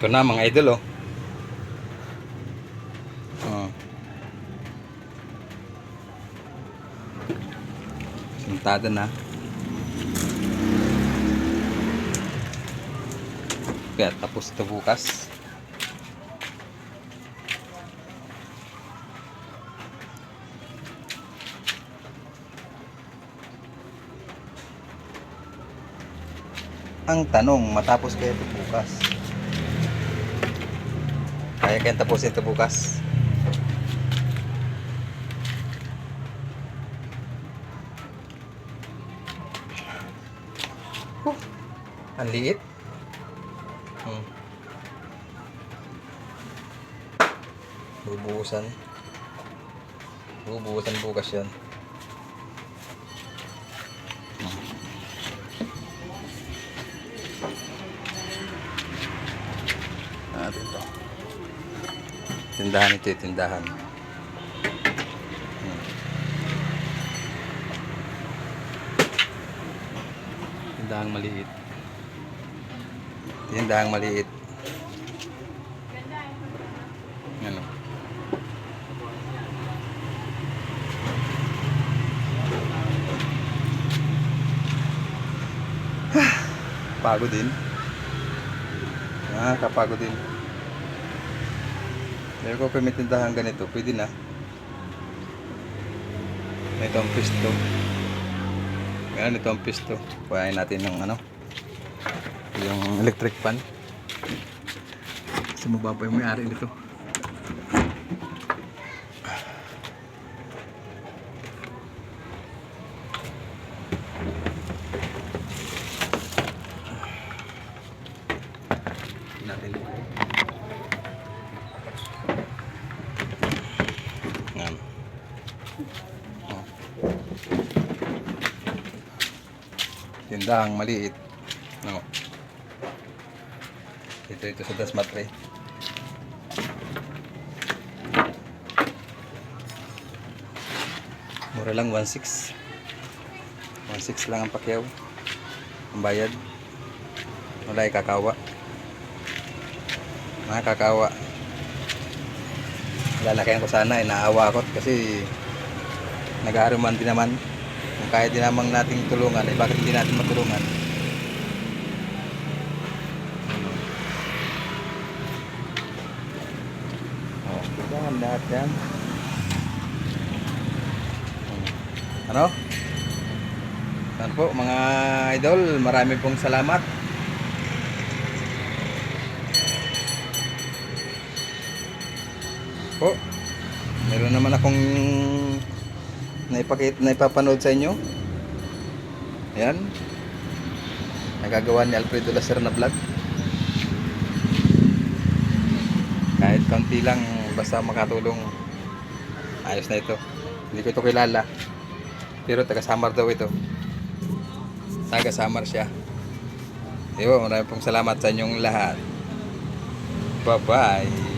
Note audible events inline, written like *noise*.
Ito na mga idol oh. Oh. Sintada na. Kaya tapos ito bukas. Ang tanong, matapos kaya ito bukas? Kaya kaya tapusin ito bukas? Huh, ang liit. Hmm. Bubuhusan. Bubuhusan bukas yan. Natin to. Tindahan ito, tindahan. Tindahang maliit. Tindahang maliit. Ano? *sighs* Pagod din. Ah, kapagod din. Pero kung may tindahan ganito, pwede na. Ito ang pisto. Ganun ito ang pisto. Kuhain natin yung ano, yung electric fan. Kasi mababa yung may-ari nito. natin Oh. Tindahang maliit. No. Ito ito sa Dasmatre. Mura lang 1.6. 1.6 lang ang pakyaw. Ang bayad. Wala ikakawa. Nakakawa. Lalakayan ko sana, inaawa ako kasi nag-aaruman din naman. Kung kaya din namang nating tulungan, eh bakit hindi natin matulungan? Oh, lahat yan. Ano? Saan po mga idol, marami pong salamat. po. Meron naman akong naipakit, naipapanood sa inyo. Ayan. Nagagawa ni Alfredo Lacer na vlog. Kahit konti lang, basta makatulong. Ayos na ito. Hindi ko ito kilala. Pero taga Samar daw ito. Taga Samar siya. Diba, maraming pong salamat sa inyong lahat. Bye-bye.